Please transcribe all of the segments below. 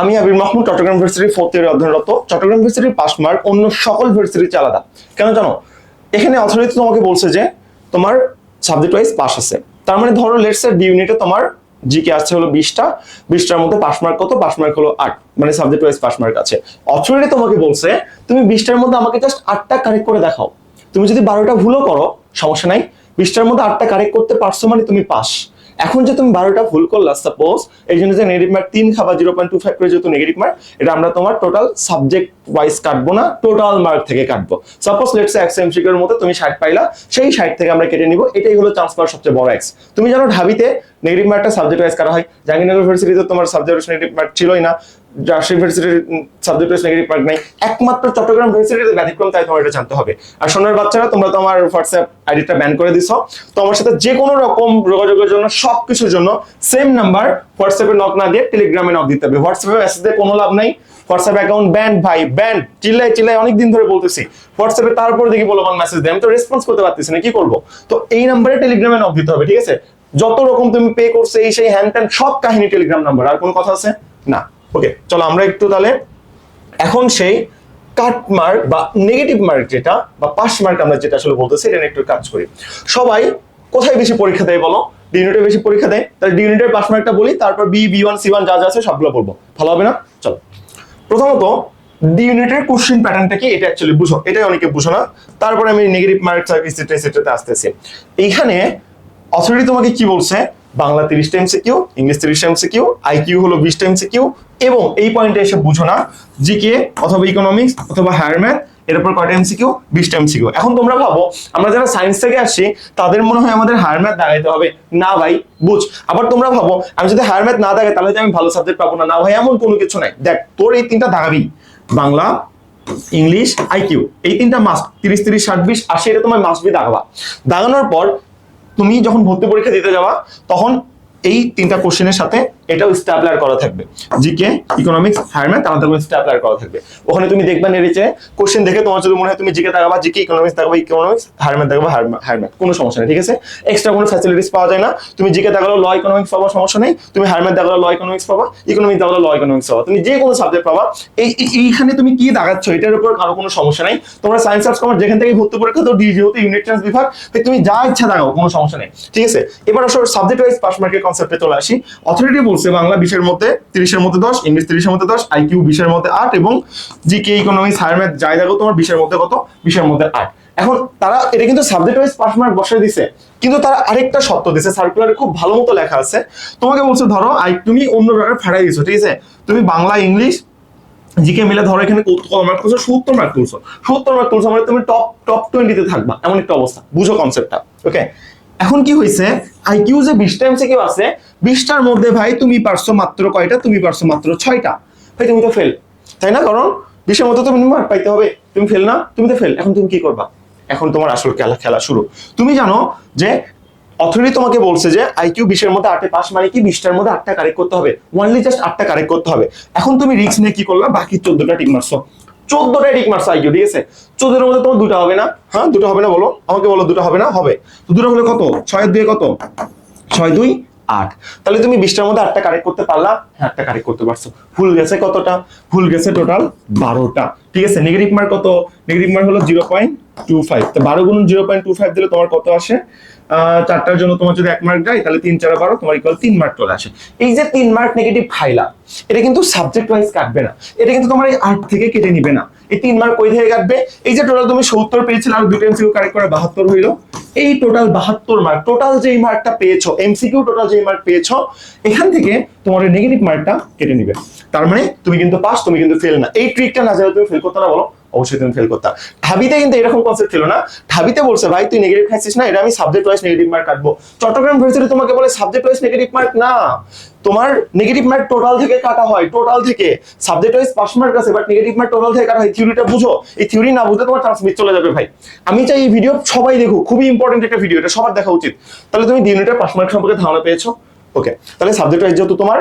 আমি আবির মাহমুদ, চট্টগ্রাম ভার্সিটির ফোর্থ ইয়ারে অধ্যয়নরত। চট্টগ্রাম ভার্সিটির পাস মার্ক অন্য সকল ভার্সিটির আলাদা। কেন জানো? এখানে অথরিটি তোমাকে বলছে যে, তোমার সাবজেক্ট ওয়াইজ পাস আছে। তার মানে ধরো লেটস এর ডি ইউনিটে তোমার জিকে আসছে হলো বিশটা। বিশটার মধ্যে পাস মার্ক কত? পাস মার্ক হলো আট। মানে সাবজেক্ট ওয়াইজ পাস মার্ক আছে। অথরিটি তোমাকে বলছে, তুমি বিশটার মধ্যে আমাকে জাস্ট আটটা কারেক্ট করে দেখাও। তুমি যদি বারোটা ভুলও করো, সমস্যা নাই। বিশটার মধ্যে আটটা কারেক্ট করতে পারছ মানে তুমি পাস এখন যে তুমি বারোটা ভুল করলা সাপোজ এই জন্য যে নেগেটিভ মার্ক তিন খাবা জিরো পয়েন্ট টু ফাইভ করে যেহেতু নেগেটিভ মার্ক এটা আমরা তোমার টোটাল সাবজেক্ট ওয়াইজ কাটবো না টোটাল মার্ক থেকে কাটবো। সাপোজ লেটস এক্স এম সিকের মতো তুমি ষাট পাইলা, সেই ষাট থেকে আমরা কেটে নিব, এটাই হলো চান্স পাওয়ার সবচেয়ে বড় এক্স তুমি জানো ঢাবিতে নেগেটিভ মার্কটা সাবজেক্ট ওয়াইজ করা হয়। জাহাঙ্গীরনগর ইউনিভার্সিটিতে তোমার সাবজেক্ট নেগেটিভ মার্ক ছিলই না। রাজশাহী সাবজেক্ট নেগেটিভ নাই। একমাত্র চট্টগ্রাম ব্যতিক্রম, তাই তোমার এটা জানতে হবে। আর সোনার বাচ্চারা, তোমরা তো আমার হোয়াটসঅ্যাপ আইডিটা ব্যান করে সাথে যে কোনো রকম যোগাযোগের জন্য সব কিছুর জন্য সেম নাম্বার হোয়াটসঅ্যাপে নক না দিয়ে টেলিগ্রামে নক দিতে হবে। হোয়াটসঅ্যাপে কোনো লাভ নাই। হোয়াটসঅ্যাপ অ্যাকাউন্ট ব্যান্ড ভাই ব্যান্ড চিল্লাই চিল্লাই অনেক দিন ধরে বলতেছি। হোয়াটসঅ্যাপে তারপর দেখি বলো মেসেজ দেয়। আমি তো রেসপন্স করতে পারতেছি না, কি করব? তো এই নাম্বারে টেলিগ্রামে নক দিতে হবে, ঠিক আছে? যত রকম তুমি পে করছে, এই সেই হ্যান ত্যান সব কাহিনী টেলিগ্রাম নাম্বার আর কোনো কথা আছে? না। ওকে চলো আমরা একটু তাহলে এখন সেই কাট মার্ক বা নেগেটিভ মার্ক যেটা বা পাস মার্ক আমরা যেটা আসলে বলতেছি, এটা একটু কাজ করি। সবাই কোথায় বেশি পরীক্ষা দেয় বলো? ডি ইউনিটে বেশি পরীক্ষা দেয়? তাহলে ডি ইউনিটের পাস মার্কটা বলি, তারপর B B one C one যা যা আছে সবগুলো বলব ভালো হবে না? চলো। প্রথমত ডি ইউনিটের কোশ্চেন প্যাটার্নটা কি? এটা অ্যাকচুয়ালি বুঝো। এটাই অনেকে বুঝো না। তারপরে আমি নেগেটিভ মার্ক সার্ভিস এটসেট্রা এটসেট্রাতে আসতেছি। এইখানে অথরিটি তোমাকে কি বলছে? বাংলা তিরিশ তিরিশটা এমসিকিউ ইংলিশ তিরিশ তিরিশটা এমসিকিউ আইকিউ হলো বিশটা এমসিকিউ এবং এই পয়েন্টে এসে বুঝো না জিকে অথবা ইকোনমিক্স অথবা হায়ার ম্যাথ এর উপর কয়টা এমসিকিউ বিশটা এমসিকিউ এখন তোমরা ভাবো, আমরা যারা সায়েন্স থেকে আসছি তাদের মনে হয় আমাদের হায়ার ম্যাথ দাগাইতে হবে। না ভাই, বুঝ। আবার তোমরা ভাবো, আমি যদি হায়ার ম্যাথ না দাগাই তাহলে আমি ভালো সাবজেক্ট পাবো না। না ভাই, এমন কোনো কিছু নাই। দেখ, তোর এই তিনটা দাগাবি বাংলা, ইংলিশ আইকিউ এই তিনটা মাস তিরিশ তিরিশ, ষাট, বিশ, আশি, এটা তোমার মাস বি দাগাবা দাগানোর পর তুমি যখন ভর্তি পরীক্ষা দিতে যাবা তখন এই তিনটা কোশ্চেনের সাথে এটাও স্ট্যাপলার করা থাকবে। জিকে ইকোনমিক্স হায়ার ম্যাথ আলাদা করে স্ট্যাপলার করা থাকবে। ওখানে তুমি দেখবা নেড়েছে কোশ্চেন দেখে তোমার যদি মনে হয় তুমি জিকে দেখাবা জিকে ইকোনমিক্স দেখাবা ইকোনমিক্স হায়ার ম্যাথ দেখাবা হায়ার ম্যাথ কোনো সমস্যা নেই, ঠিক আছে? এক্সট্রা কোনো ফ্যাসিলিটিস পাওয়া যায় না। তুমি জিকে দেখাল ল ইকোনমিক্স পাবা, সমস্যা নেই। তুমি হায়ার ম্যাথ দেখাল ল ইকোনমিক্স পাবা ইকোনমিক্স দেখাল ল ইকোনমিক্স পাবা। তুমি যে কোনো সাবজেক্ট পাবা। এই, এই- এইখানে তুমি কি দাগাচ্ছ এটার উপর কারও কোনো সমস্যা নাই। তোমরা সায়েন্স আর্টস কমার্স যেখান থেকে ভর্তি পরীক্ষা তো দিয়ে যেহেতু ইউনিট চান্স বিভাগ তুমি যা ইচ্ছা দাগাও কোনো সমস্যা নেই, ঠিক আছে? এবার আসলে সাবজেক্ট ওয়াইজ পাস মার্কের কনসেপ্টে চলে আসি। অথরিটি বলছে বাংলা বিশের মধ্যে তিরিশের মধ্যে দশ, ইংলিশ তিরিশের মধ্যে দশ আইকিউ বিশের মধ্যে আট এবং জিকে ইকোনমিক্স হায়ার ম্যাথ যাই দেখো তোমার বিশের মধ্যে কত? বিশের মধ্যে আট। এখন তারা এটা কিন্তু সাবজেক্ট ওয়াইজ পাস মার্ক বসায় দিছে, কিন্তু তারা আরেকটা শর্ত দিছে সার্কুলারে খুব ভালো মতো লেখা আছে। তোমাকে বলছে, ধরো আই তুমি অন্য ব্যাপারে ফাড়াই দিছো, ঠিক আছে? তুমি বাংলা, ইংলিশ জিকে মিলে ধরো এখানে কত মার্ক করছ? সত্তর মার্ক তুলছো। সত্তর মার্ক তুলছো মানে তুমি টপ টপ টোয়েন্টিতে থাকবা, এমন একটা অবস্থা। বুঝো কনসেপ্টটা ওকে এখন কি হয়েছে আইকিউ যে বিশটা এমসিকিউ আছে, বিশটার মধ্যে ভাই তুমি পারছ মাত্র কয়টা? তুমি পারছ মাত্র ছয়টা। ভাই, তুমি তো ফেল তাই না, কারণ? বিশের মধ্যে তুমি মার্ক পাইতে হবে। তুমি ফেল না, তুমি তো ফেল এখন তুমি কি করবা? এখন তোমার আসল খেলা খেলা শুরু। তুমি জানো যে অথরিটি তোমাকে বলছে যে আইকিউ বিশের মধ্যে আটে পাস মানে কি? বিশটার মধ্যে আটটা কারেক্ট করতে হবে। ওয়ানলি জাস্ট আটটা কারেক্ট করতে হবে। এখন তুমি রিস্ক নিয়ে কি করলা? বাকি চোদ্দটা টিক মারছো। চোদ্দটা টিক মারছো আইকিউ ঠিক আছে? চোদ্দটার মধ্যে তোমার দুটো হবে না? হ্যাঁ দুটো হবে না বলো? আমাকে বলো দুটো হবে না? হবে। তো দুটো হলে কত? ছয় দুই কত? ছয়, দুই, আট। তাহলে তুমি বিশটার মধ্যে আটটা কারেক্ট করতে পারলা। হ্যাঁ আটটা কারেক্ট করতে পারছ। ভুল গেছে কতটা? ভুল গেছে টোটাল বারোটা। ঠিক আছে নেগেটিভ মার্ক কত? নেগেটিভ মার্ক হলো জিরো পয়েন্ট টু ফাইভ তো বারো গুণ জিরো পয়েন্ট টু ফাইভ দিলে তোমার কত আসে? চারটার জন্য তোমার যদি এক মার্ক যায় তাহলে তিন চার বারো, তোমার ইকুয়াল তিন মার্ক চলে আসে। এই যে তিন মার্ক নেগেটিভ খাইলা এটা কিন্তু সাবজেক্ট ওয়াইজ কাটবে না। এটা কিন্তু তোমার এই আট থেকে কেটে নিবে না। এই তিন মার্ক ওই থেকে কাটবে? এই যে টোটাল তুমি সত্তর পেয়েছিলে, আর দুটো এমসিকিউ কারেক্ট করে বাহাত্তর হইল। এই টোটাল বাহাত্তর মার্ক টোটাল যেই মার্কটা পেয়েছ এমসিকিউ টোটাল যেই মার্ক পেয়েছ, এখান থেকে তোমার নেগেটিভ মার্কটা কেটে নিবে। তার মানে তুমি কিন্তু পাস তুমি কিন্তু ফেল না। এই ট্রিকটা না জানলে তুমি ফেল করতে না বলো। অবশ্যই তুমি ফেল করতা। ঢাবিতে কিন্তু এরকম কনসেপ্ট ছিল না। ঢাবিতে বলছে, ভাই, তুই নেগেটিভ খাইছিস না, এটা আমি সাবজেক্ট ওয়াইজ নেগেটিভ মার্ক কাটবো। চট্টগ্রাম ভার্সিটি তোমাকে বলে সাবজেক্ট ওয়াইজ নেগেটিভ মার্ক না। তোমার নেগেটিভ মার্ক টোটাল থেকে কাটা হয় টোটাল থেকে। সাবজেক্ট ওয়াইজ পাস মার্ক আছে বাট নেগেটিভ মার্ক টোটাল থেকে কাটা হয়। থিওরিটা বুঝো। এই থিওরি না বুঝতে তোমার চান্স মিস চলে যাবে, ভাই। আমি চাই এই ভিডিও সবাই দেখো খুবই ইম্পর্টেন্ট একটা ভিডিও এটা সবার দেখা উচিত। তাহলে তুমি দিনটার পাস মার্ক সম্পর্কে ধারণা পেয়েছ? ওকে তাহলে সাবজেক্ট ওয়াইজ যেহেতু তোমার,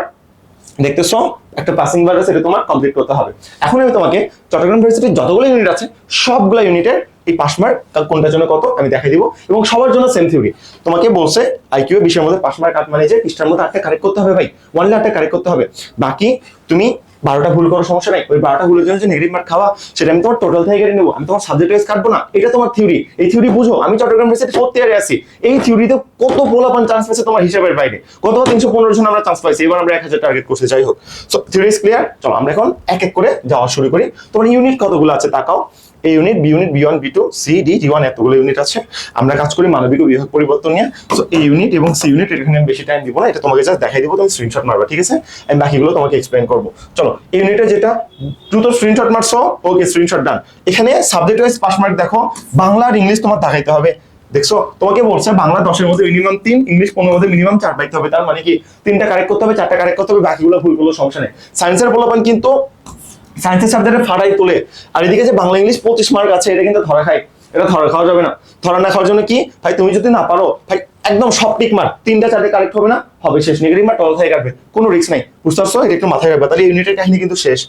দেখতেছো একটা পাসিং বার আছে, এটা তোমার কমপ্লিট করতে হবে। এখন আমি তোমাকে চট্টগ্রাম ইউনিভার্সিটির যতগুলো ইউনিট আছে, সবগুলো ইউনিটের এই পাস মার্ক কোনটার জন্য কত, আমি দেখাই দিব। এবং সবার জন্য সেম থিওরি তোমাকে বলছে আইকিউ বিষয়ের মধ্যে পাস মার্ক মানে যে পৃষ্ঠার মধ্যে আটটা কারেক্ট করতে হবে ভাই ওয়ানলি আটটা কারেক্ট করতে হবে। বাকি তুমি বারোটা ভুল করার সমস্যা নাই। ওই বারোটা ভুলের জন্য যে নেগেটিভ মার্ক খাওয়া, সেটা আমি তোমার টোটাল থেকে কেটে নেব। আমি তোমার সাবজেক্ট ওয়াইজ কাটবো না। এটা তোমার থিওরি এই থিওরি বুঝো। আমি চট্টগ্রাম ইউনিভার্সিটি ফোর্থ ইয়ারে আছি। এই থিওরিতে কত পোলাপান চান্স পাইছে তোমার হিসাবের বাইরে? কত তিনশো পনেরো জন আমরা চান্স পাইছি? এবার আমরা এক হাজার টার্গেট করতে যাই হোক। সো থিওরি ইজ ক্লিয়ার চলো, আমরা এখন এক এক করে যাওয়া শুরু করি। তোমার ইউনিট কতগুলো আছে তাকাও এই unit B unit B one B two C D G one এতগুলো ইউনিট আছে। আমরা কাজ করি মানবিক বিভাগ পরিবর্তন নিয়ে। সো এই ইউনিট এবং সি ইউনিট এখানে আমি বেশি টাইম দিব না, এটা তোমাকে জাস্ট দেখাই দিব তুমি স্ক্রিনশট মারবা, ঠিক আছে? আমি বাকিগুলো তোমাকে এক্সপ্লেন করব। চলো এই ইউনিটে যেটা, দ্রুত স্ক্রিনশট মারছো ওকে স্ক্রিনশট ডান এখানে সাবজেক্ট ওয়াইজ পাস মার্ক দেখো, বাংলা আর ইংলিশ তোমার দেখাইতে হবে। দেখছ, তোমাকে বলছে বাংলা দশের মধ্যে মিনিমাম তিন, ইংলিশ পনেরোর মধ্যে মিনিমাম চার পাইতে হবে। তার মানে কি, তিনটা কারেক্ট করতে হবে, চারটা কারেক্ট করতে হবে, বাকিগুলো ভুল করলেও সমস্যা নেই। সায়েন্সের বলবেন কিন্তু সায়েন্সের সাবজেক্টে ফাড়াই তোলে। আর এদিকে যে বাংলা ইংলিশ পঁচিশ মার্ক আছে, এটা কিন্তু ধরা খায়। এটা ধরা, খাওয়া যাবে না। ধরা না খাওয়ার জন্য কি? ভাই, তুমি যদি না পারো, ভাই, একদম সব টিক মার্ক তিনটা চারটে কারেক্ট হবে না, হবে শেষ। নেগেটিভ মার্ক টল থেকে কাটবে। কোনো রিস্ক নাই। বুঝতে পারছ? এটা একটু মাথায় রাখবে। তাহলে ইউনিটের কাহিনী কিন্তু শেষ।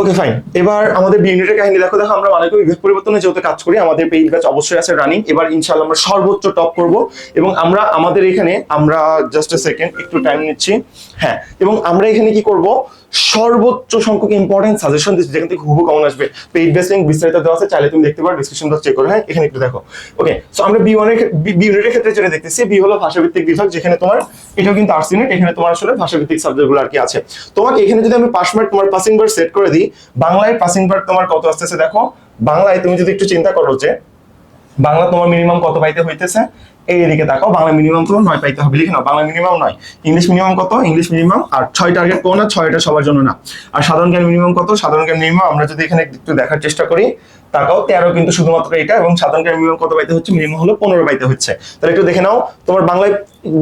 ওকে ফাইন এবার আমাদের ইউনিটের কাহিনী, দেখো দেখো, আমরা অনেক বিভাগ পরিবর্তনে যেহেতু কাজ করি, আমাদের পেইড ব্যাচ অবশ্যই আছে রানিং এবার ইনশাল্লাহ আমরা সর্বোচ্চ টপ করব। এবং আমরা, আমাদের এখানে, আমরা জাস্ট এ সেকেন্ড একটু টাইম নিচ্ছি। হ্যাঁ এবং আমরা এখানে কি করব? সর্বোচ্চ সংখ্যক ইম্পর্টেন্ট সাজেশন দিচ্ছি, যেখান থেকে হুবু কমন আসবে। পেইড বেস বিস্তারিত দেওয়া আছে, চাইলে তুমি দেখতে পারো ডিসক্রিপশন বক্স চেক করে হ্যাঁ এখানে একটু দেখো। ওকে সো আমরা বি ওয়ানের বি ইউনিটের ক্ষেত্রে যেটা দেখতেছি বি হলো ভাষাভিত্তিক বিভাগ, যেখানে তোমার, এটাও কিন্তু আর্টস ইউনিট এখানে তোমার আসলে ভাষাভিত্তিক সাবজেক্টগুলো আর কি আছে। তোমাকে এখানে যদি আমি পাস মার্ক তোমার পাসিং বার সেট করে দিই, বাংলায় পাসিং বার তোমার কত আসতেছে দেখো? বাংলায় তুমি যদি একটু চিন্তা করো যে বাংলা তোমার মিনিমাম কত পাইতে হইতেছে? এই দিকে তাকাও, বাংলা মিনিমাম তোমার নয় পাইতে হবে, লিখে নাও, বাংলা মিনিমাম নয়। ইংলিশ মিনিমাম কত? ইংলিশ মিনিমাম আর ছয় টার্গেট কোনো না, ছয়টা সবার জন্য না। আর সাধারণ জ্ঞান মিনিমাম কত? সাধারণ জ্ঞান মিনিমাম আমরা যদি এখানে একটু দেখার চেষ্টা করি তাকাও তেরো কিন্তু শুধুমাত্র এটা এবং সাধারণ মিনিমাম কত পাইতে হচ্ছে? মিনিমাম হলো পনেরো পাইতে হচ্ছে। তাহলে একটু দেখে নাও, তোমার বাংলায়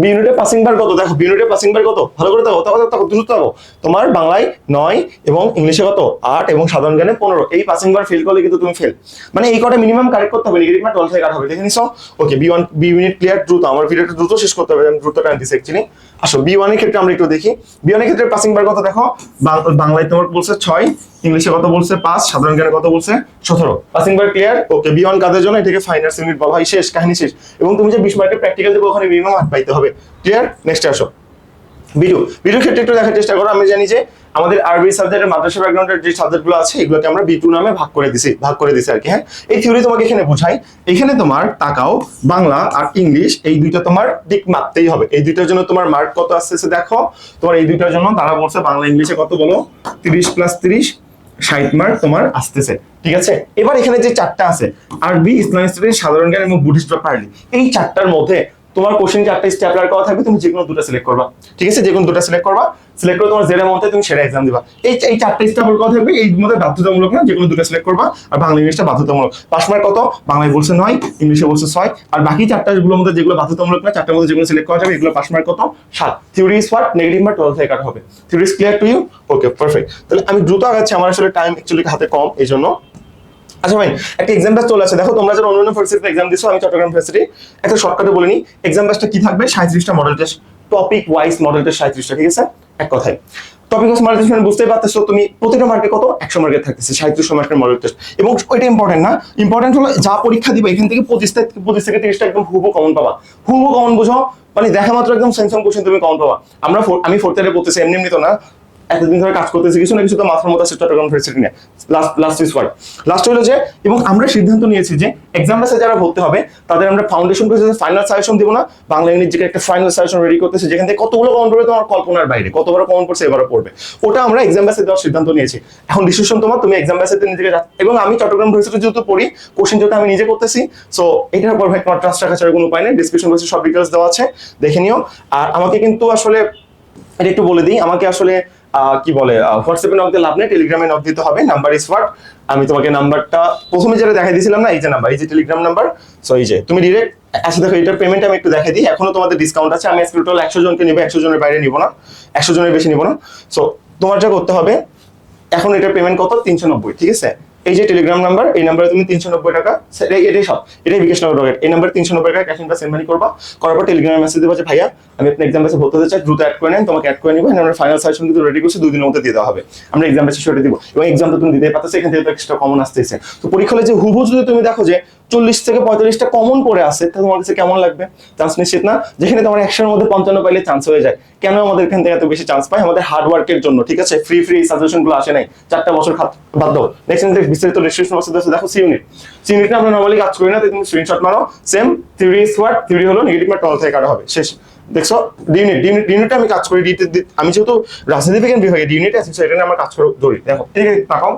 বি পাসিং বার কত? দেখো বি পাসিং বার কত? ভালো করে দেখো, তাও তাও দ্রুত দেখো তোমার বাংলায় নয় এবং ইংলিশে কত? আট এবং সাধারণ জ্ঞানে পনেরো। এই পাসিং বার ফেল করলে কিন্তু তুমি ফেল মানে এই কটা মিনিমাম কারেক্ট করতে হবে নেগেটিভ মার্ক টুয়েলভ থেকে কাট হবে। দেখে নিছো? Okay B one B unit clear দ্রুত। আমার ভিডিওটা দ্রুত শেষ করতে হবে, আমি দ্রুত টাইম দিচ্ছি অ্যাকচুয়ালি আসো বি ওয়ানের ক্ষেত্রে আমরা একটু দেখি। বি ওয়ানের ক্ষেত্রে পাসিং বার কত দেখো? বাংলায় তোমার বলছে ছয়, ইংলিশে কত বলছে পাঁচ, সাধারণ জ্ঞানে কত বলছে সতেরো। Passing bar clear okay B one কাদের জন্য? এটাকে ফাইনাল ইউনিট বলা হয়, শেষ, কাহিনী শেষ। এবং তুমি যে বিশ মার্কের প্র্যাকটিক্যাল দেবো, ওখানে মিনিমাম আট পাইতে হবে। ক্লিয়ার নেক্সট আসো। ভিডিও ভিডিও ক্ষেত্রে একটু দেখার চেষ্টা করো, আমি জানি যে আমাদের আরবি সাবজেক্টের মাদ্রাসা ব্যাকগ্রাউন্ডের যে সাবজেক্টগুলো আছে, এগুলোকে আমরা বি টু নামে ভাগ করে দিছি, ভাগ করে দিছি আর কি হ্যাঁ? এই থিওরি তোমাকে এখানে বুঝাই, এখানে তোমার তাকাও, বাংলা আর ইংলিশ, এই দুইটা তোমার দিক মাপতেই হবে। এই দুইটার জন্য তোমার মার্ক কত আসতেছে দেখো, তোমার এই দুইটার জন্য তারা বলছে বাংলা, ইংলিশে কত বলো? তিরিশ প্লাস তিরিশ, ষাট মার্ক তোমার আসতেছে, ঠিক আছে? এবার এখানে যে চারটা আছে, আরবি, ইসলামিক সাধারণ জ্ঞান এবং বুদ্ধিস্ট পারলি এই চারটার মধ্যে তোমার কোশ্চেন চারটা স্ট্যাপলার করা থাকবে, তুমি যে কোনো দুটো সিলেক্ট করবা। ঠিক আছে? যে কোনো দুটো সিলেক্ট করবা। সিলেক্ট করে তোমার জেরের মধ্যে তুমি সেটা এক্সাম দিবা। এই এই চারটা স্ট্যাপলার করা থাকবে। এই মধ্যে বাধ্যতামূলক না যে কোনো দুটো সিলেক্ট করবা। আর বাংলা ইংলিশটা বাধ্যতামূলক। পাস মার্ক কত? বাংলায় বলছে নয়, ইংলিশে বলছে ছয়। আর বাকি চারটা গুলোর মধ্যে যেগুলো বাধ্যতামূলক না, চারটার মধ্যে যেগুলো সিলেক্ট করা যাবে, এগুলো পাস মার্ক কত? সাত। Theory is what negative mark twelve থেকে কাটা হবে। Theory is clear to you okay perfect তাহলে আমি দ্রুত আগাচ্ছি। আমার আসলে টাইম অ্যাকচুয়ালি হাতে কম এই জন্য আচ্ছা ভাই, একটা এক্সাম ব্যাচ চলে আছে দেখো, তোমরা যারা অন্য অন্য ভার্সিটিতে এক্সাম দিছো, আমি চট্টগ্রাম ভার্সিটি একটা শর্টকাটে বলে নিই। এক্সাম ব্যাচটা কি থাকবে? সাঁত্রিশটা model test topic wise model test সাঁত্রিশটা ঠিক আছে? এক কথায়। টপিক মডেল টেস্ট মানে বুঝতেই পারতেছো, তুমি প্রতিটা মার্কে কত? একশো মার্কের থাকতেছে সাঁত্রিশশো মার্কের মডেল টেস্ট এবং ওইটা ইম্পর্টেন্ট না ইম্পর্টেন্ট হলো যা পরীক্ষা দিবে, এখান থেকে পঁচিশ থেকে পঁচিশ থেকে তিরিশটা একদম হুবু কমন পাবা। হুবু কমন বুঝো? মানে দেখা মাত্র একদম সেন্সম কোশ্চেন তুমি কমন পাবা। আমরা আমি ফোর্থ ইয়ারে পড়তেছি, এমনি এমনি তো না। এতদিন ধরে কাজ করতেছি, কিছু না কিছু তো মাথার মতো আছে চট্টগ্রাম ভার্সিটি নিয়ে। Last last is word last হলো যে, এবং আমরা সিদ্ধান্ত নিয়েছি যে এক্সাম বেসে যারা ভর্তি হবে, তাদের আমরা ফাউন্ডেশন করে ফাইনাল সাজেশন দিব না। বাংলা থেকে একটা ফাইনাল সাজেশন রেডি করতেছি, যেখান থেকে কতগুলো কমন পড়বে তোমার কল্পনার বাইরে কতবার কমন পড়ছে এবারও পড়বে। ওটা আমরা এক্সাম বেসে দেওয়ার সিদ্ধান্ত নিয়েছি। এখন ডিসিশন তোমার, তুমি এক্সাম বেসেতে নিজেকে যা- এবং আমি চট্টগ্রাম ভার্সিটি যেহেতু পড়ি কোশ্চেন যেহেতু আমি নিজে করতেছি সো এটার উপর ভাই তোমার ট্রাস্ট রাখা ছাড়া কোনো উপায় নেই। ডিসক্রিপশন বক্সে সব ডিটেলস দেওয়া আছে, দেখে নিও। আর আমাকে কিন্তু আসলে, এটা একটু বলে দিই, আমাকে আসলে কি বলে হোয়াটসঅ্যাপে নক দিয়ে লাভ নেই টেলিগ্রামে নক দিতে হবে নাম্বার ইস হোয়াট আমি তোমাকে নাম্বারটা প্রথমে যেটা দেখাই দিয়েছিলাম না, এই যে নাম্বার এই যে টেলিগ্রাম নাম্বার সো এই যে, তুমি ডিরেক্ট আচ্ছা দেখো, এটার পেমেন্ট আমি একটু দেখাই দিই, এখনও তোমাদের ডিসকাউন্ট আছে, আমি আজকে টোটাল একশো জনকে নিবো, একশো জনের বাইরে নিব না, একশো জনের বেশি নিব না সো তোমার যা করতে হবে, এখন এটার পেমেন্ট কত? তিনশো নব্বই, ঠিক আছে? এই যে টেলিগ্রাম নাম্বার এই নাম্বারে তুমি তিনশো নব্বই টাকা এটাই সব। এটাই বিকাশ নগর রকেট এই নাম্বারে তিনশো নব্বই টাকা ক্যাশ ইন সেন্ড মানি করবা। করার পর টেলিগ্রাম মেসেজ দেবো যে, ভাইয়া, আমি আপনার এক্সাম বেসে ভর্তি হতে চাই, দ্রুত অ্যাড করে নেন, তোমাকে অ্যাড করে নিবো আমরা ফাইনাল সাজেশন কিন্তু রেডি করছি দুদিনের মধ্যে দিয়ে দেওয়া হবে। আমরা এক্সাম বেসে সেটা দিব। এবং এক্সাম তো তুমি দিতে পারতেছো, এখান থেকে তো এক্সট্রা কমন আসতেছে। তো পরীক্ষা যে হুবু যদি তুমি দেখো যে চল্লিশ থেকে পঁয়তাল্লিশটা কমন পড়ে আছে। তোমার কাছে কেমন লাগবে? চান্স নিশ্চিত না? যেখানে তোমার একশোর মধ্যে পঞ্চান্ন পাইলে চান্স হয়ে যায়। কেন আমাদের এখান থেকে এত বেশি চান্স পাই আমাদের হার্ড ওয়ার্কের জন্য, ঠিক আছে? ফ্রি ফ্রি সাজেশনগুলো আসে নাই। চারটা বছর বাদ নেক্সট বিস্তারিত ডিসক্রিপশন বক্সে দেখো দেখো সি ইউনিট সি ইউনিট আমরা নর্মালি কাজ করি না তুমি স্ক্রিনশট মারো। সেম থিওরি হোয়াট থিওরি হলো নেগেটিভ মার্ক টল থেকে কাটা হবে। শেষ। দেখছ? ডিউনিট ডিউনিট ডিউনিটে আমি কাজ করি আমি যেহেতু রাজনীতি বিজ্ঞান বিভাগে ডিউনিটে আছি সেটা আমার কাজ করে ধরি দেখো, ঠিক আছে, তাকাও।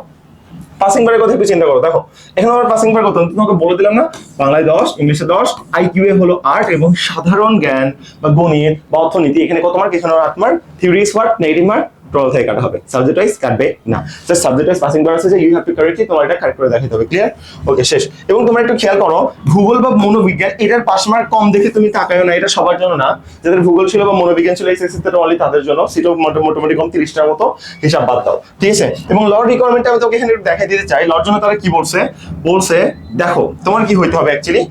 পাসিং বারের কথা একটু চিন্তা করো, দেখো, এখন আমার পাসিং বার কত তোমাকে বলে দিলাম না, বাংলায় দশ, ইংলিশে দশ আইকিউ এ হলো আর্ট এবং সাধারণ জ্ঞান বা গণিত বা অর্থনীতি, এখানে কত মার্ক এখানে আট mark theory is negative mark total থেকে কাটা হবে। সাবজেক্ট ওয়াইজ কাটবে না। Just subject wise passing bar আছে ইউ হ্যাভ টু কারেক্টলি তোমার এটা কারেক্ট করে দেখাতে হবে। ক্লিয়ার ওকে শেষ। এবং তোমরা একটু খেয়াল করো, ভূগোল বা মনোবিজ্ঞান, এটার পাস মার্ক কম দেখে তুমি তাকায়ও না, এটা সবার জন্য না। যাদের ভূগোল ছিল বা মনোবিজ্ঞান ছিল এসএসসি তে অনলি তাদের জন্য। সেটাও মোটামুটি কম তিরিশটার মতো হিসাব বাদ দাও। ঠিক আছে? এবং লর রিকোয়ারমেন্ট আমি তোকে এখানে দেখাই দিতে চাই। লর জন্য তারা কি বলছে? বলছে, দেখো, তোমার কি হইতে হবে অ্যাকচুয়ালি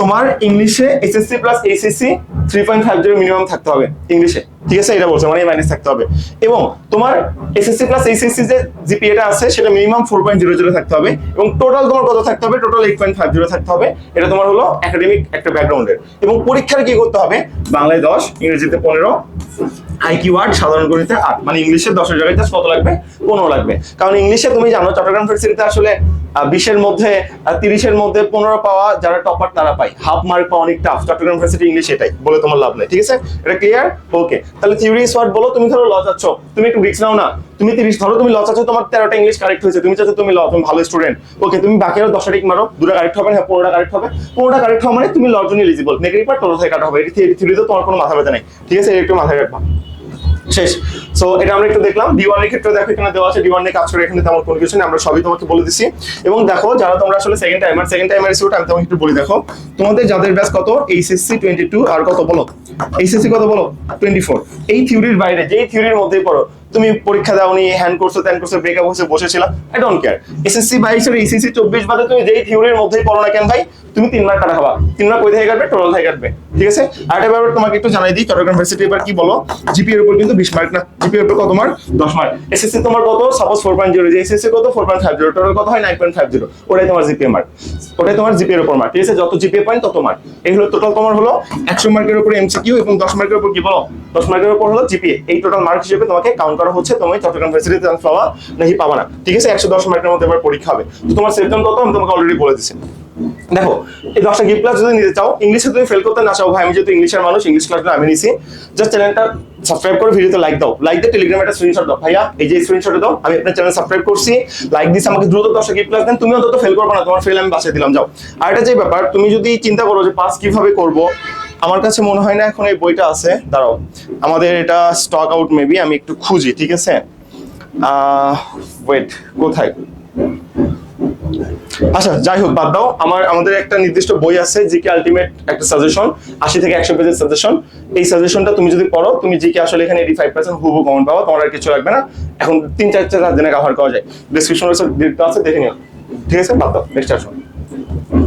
তোমার ইংলিশে SSC plus HSC three point five zero minimum থাকতে হবে। ইংলিশে ঠিক আছে, এটা বলছে মানে মাইনাস থাকতে হবে। এবং তোমার এসএসসি প্লাস এইচএসসি যে জিপিএটা আছে, সেটা minimum four point zero zero থাকতে হবে এবং টোটাল তোমার কত থাকতে হবে? Total eight point five zero থাকতে হবে। এটা তোমার হলো একাডেমিক একটা ব্যাকগ্রাউন্ডের এবং পরীক্ষার কি করতে হবে? বাংলায় দশ, ইংরেজিতে পনেরো সাধারণ গণিতে আট। মানে ইংলিশে দশের জায়গায় কত লাগবে? পনেরো লাগবে। কারণ ইংলিশে তুমি জানো, চট্টগ্রাম ইউনিভার্সিটিতে আসলে বিশের মধ্যে তিরিশের মধ্যে পনেরো পাওয়া যারা টপার তারা পায়। হাফ মার্ক পাওয়া অনেক টাফ চট্টগ্রাম ইউনিভার্সিটি ইংলিশ এটাই, বলে তোমার লাভ নেই। ঠিক আছে? এটা ক্লিয়ার ওকে তাহলে থিওরি শর্ট বলো, তুমি ধরো ল চাচ্ছ তুমি একটু রিক্স নাও না, তুমি তিরিশ ধরো, তুমি ল চাচ্ছ তোমার তেরোটা ইংলিশ কারেক্ট হয়েছে, তুমি চাচ্ছ তুমি ল তুমি ভালো স্টুডেন্ট ওকে তুমি বাকি আরও দশটা টিক মারো, দুটা কারেক্ট হবে হ্যাঁ পনেরোটা কারেক্ট হবে পনেরোটা কারেক্ট হবে মানে তুমি লর জন্য এলিজিবল নেগেটিভ পার্ট তোর থেকে কাটা হবে, এটি থিওরি তো তোমার কোনো মাথা ব্যথা নেই, ঠিক আছে একটু মাথায় রাখবা। শেষ। সো এটা আমরা একটু দেখলাম। ডি ওয়ানের ক্ষেত্রে দেখো, এখানে দেওয়া আছে ডি ওয়ান নিয়ে কাজ করে, এখানে তেমন কোনো কিছু নেই, আমরা সবই তোমাকে বলে দিছি। এবং দেখো, যারা তোমরা আসলে সেকেন্ড টাইমার সেকেন্ড টাইমার ইস্যুটা আমি তোমাকে একটু বলি, দেখো। তোমাদের যাদের ব্যাস কত? এইচএসসি টোয়েন্টি টু আর কত বলো? এইচএসসি কত বলো? টোয়েন্টি ফোর এই থিওরির বাইরে, যেই থিওরির মধ্যেই পড়ো, তুমি পরীক্ষা দাও দাওনি হ্যান্ড করছ ত্যান করছ ব্রেকআপ হচ্ছে বসেছিলা আই ডোন্ট কেয়ার এসএসসি বাইশ আর এইচএসসি চব্বিশ বাদে তুমি যেই থিওরির মধ্যেই পড়ো না কেন ভাই? তুমি তিন মার্ক কাটা খাবা। তিন মার্ক কই থেকে কাটবে, টোটাল থেকে কাটবে। ঠিক আছে? আর একটা ব্যাপার তোমাকে একটু জানাই দিই চট্টগ্রাম ইউনিভার্সিটি এবার কি বলো? জিপিএর উপর কিন্তু বিশ মার্ক না। জিপিএর উপর কত মার্ক দশ মার্ক এসএসসি তোমার কত? Suppose four point zero SSC কত? Four point five zero total কত হয়? নাইন পয়েন্ট ফাইভ জিরো ওটাই তোমার জিপিএ মার্ক ওটাই তোমার জিপিএর উপর মার্ক ঠিক আছে? যত জিপিএ পয়েন্ট তত মার্ক এই হলো টোটাল তোমার হলো একশো মার্কের উপর এমসিকিউ এবং দশ মার্কের উপর কি বলো? দশ মার্কের উপর হলো জিপিএ এই টোটাল মার্ক হিসেবে তোমাকে কাউন্ট করা হচ্ছে। তুমি চট্টগ্রাম ইউনিভার্সিটিতে চান্স পাবা, নাকি পাবা না। ঠিক আছে? একশো দশ মার্কের মধ্যে এবার পরীক্ষা হবে। তো তোমার সেপ্টেম কত? আমি তোমাকে অলরেডি বলে দিচ্ছি দেখো, এই দশটা গিফট ক্লাস যদি নিতে চাও ইংলিশে তুমি ফেল করতে না চাও, ভাই, আমি যেহেতু ইংলিশের মানুষ ইংলিশ ক্লাসটা আমি নিছি জাস্ট চ্যানেলটা সাবস্ক্রাইব করে ভিডিওতে লাইক দাও। লাইক দিয়ে টেলিগ্রামে একটা স্ক্রিনশট দাও। ভাইয়া, এই যে স্ক্রিনশট দাও, আমি আপনার চ্যানেল সাবস্ক্রাইব করছি। লাইক দিছি আমাকে দ্রুত দশটা গিফট ক্লাস দেন তুমি অন্তত ফেল করবে না, তোমার ফেল আমি বাঁচিয়ে দিলাম, যাও। আর এটা যে ব্যাপার, তুমি যদি চিন্তা করো যে পাস কীভাবে করব, আমার কাছে মনে হয় না এখন এই বইটা আছে। দাঁড়াও, আমাদের এটা স্টক আউট মেবি আমি একটু খুঁজি, ঠিক আছে? ওয়েট কোথায়? আচ্ছা যাই হোক, বাদ দাও। আমার, আমাদের একটা নির্দিষ্ট বই আছে, জিকে আলটিমেট একটা সাজেশন আশি থেকে একশো পেজের সাজেশন এই সাজেশনটা তুমি যদি পড়ো, তুমি জিকে আসলে এখানে এইটি ফাইভ পার্সেন্ট হুবু কমন পাবো, তোমার আর কিছু লাগবে না। এখন তিন চার চার দিনে কভার করা যায়। ডিসক্রিপশন আছে, দেখে নিও। ঠিক আছে? বাদ দাও নেক্সট আসো।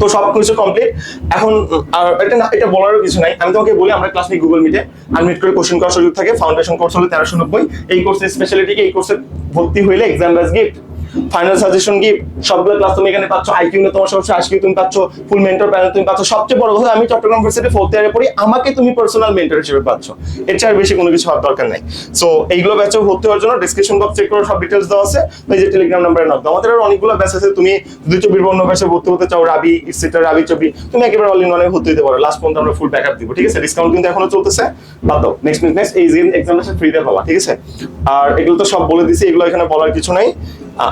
তো সব কিছু কমপ্লিট এখন, আর এটা না, এটা বলারও কিছু নাই। আমি তোমাকে বলি, আমরা ক্লাস নিই গুগল মিটে আনমিট করে কোশ্চেন করার সুযোগ থাকে। ফাউন্ডেশন কোর্স হলে তেরোশো নব্বই। এই কোর্সের স্পেশালিটি এই কোর্সে ভর্তি হইলে এক্সাম ব্যাস গিফট ফাইনাল সাজেশন গিফট সবগুলো ক্লাস তুমি এখানে পাচ্ছ আইকিউ নিয়ে তোমার সমস্যা আজকিউ তুমি পাচ্ছ ফুল মেন্টর প্যানেল তুমি পাচ্ছ। সবচেয়ে বড় কথা, আমি চট্টগ্রাম ইউনিভার্সিটি ফোর্থ ইয়ারে পড়ি, আমাকে তুমি পার্সোনাল মেন্টর হিসেবে পাচ্ছ। এর চেয়ে বেশি কোনো কিছু হওয়ার দরকার নাই। সো এইগুলো ব্যাচেও ভর্তি হওয়ার জন্য ডিসক্রিপশন বক্স চেক করে সব ডিটেলস দেওয়া আছে এই যে টেলিগ্রাম নাম্বারে নক আমাদের আরও অনেকগুলো ব্যাচ আছে, তুমি দুই চব্বিশ বর্ণ ব্যাচে ভর্তি হতে চাও রাবি ইটসেট্রা রাবি চবি তুমি একেবারে অল ইন ওয়ানে ভর্তি হতে পারো। লাস্ট পর্যন্ত আমরা ফুল ব্যাকআপ দিব, ঠিক আছে? ডিসকাউন্ট কিন্তু এখনও চলতেছে, বাদ দাও। নেক্সট নেক্সট এই এক্সামিনেশন ফ্রিতে পাবা, ঠিক আছে? আর এগুলো তো সব বলে দিছি, এগুলো এখানে বলার কিছু নাই।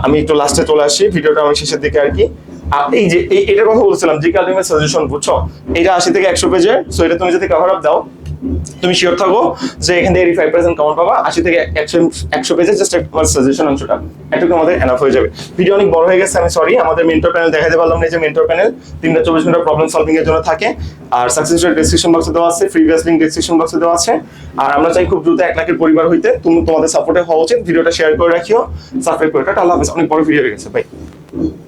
আমি একটু লাস্টে চলে আসি, ভিডিওটা আমি শেষের দিকে আর কি। এই যে এটার কথা বলছিলাম, যে কালিমের সাজেশন বুঝছ, এটা আশি থেকে একশো পেজে সো এটা তুমি যদি কভার আপ দাও তুমি শিওর থাকো যে এখান থেকে ফাইভ পার্সেন্ট কমন পাবা, আশি থেকে একশো একশো পেজে জাস্ট তোমার সাজেশন অংশটা। এটুকু আমাদের এনাফ হয়ে যাবে। ভিডিও অনেক বড় হয়ে গেছে, আমি সরি আমাদের মেন্টর প্যানেল দেখাতে পারলাম না যে মেন্টর প্যানেল তিনটা চব্বিশ ঘণ্টা প্রবলেম সলভিং এর জন্য থাকে। আর সাকসেস রেট ডিসক্রিপশন বক্সে দেওয়া আছে ফ্রি ব্যাস লিঙ্ক ডিসক্রিপশন বক্সে দেওয়া আছে। আর আমরা চাই খুব দ্রুত এক লাখের পরিবার হইতে তুমি তোমাদের সাপোর্টে হওয়া উচিত। ভিডিওটা শেয়ার করে রাখিও। সাবস্ক্রাইব করে রাখো। আল্লাহ হাফেজ। অনেক বড় ভিডিও হয়ে গেছে। ভাই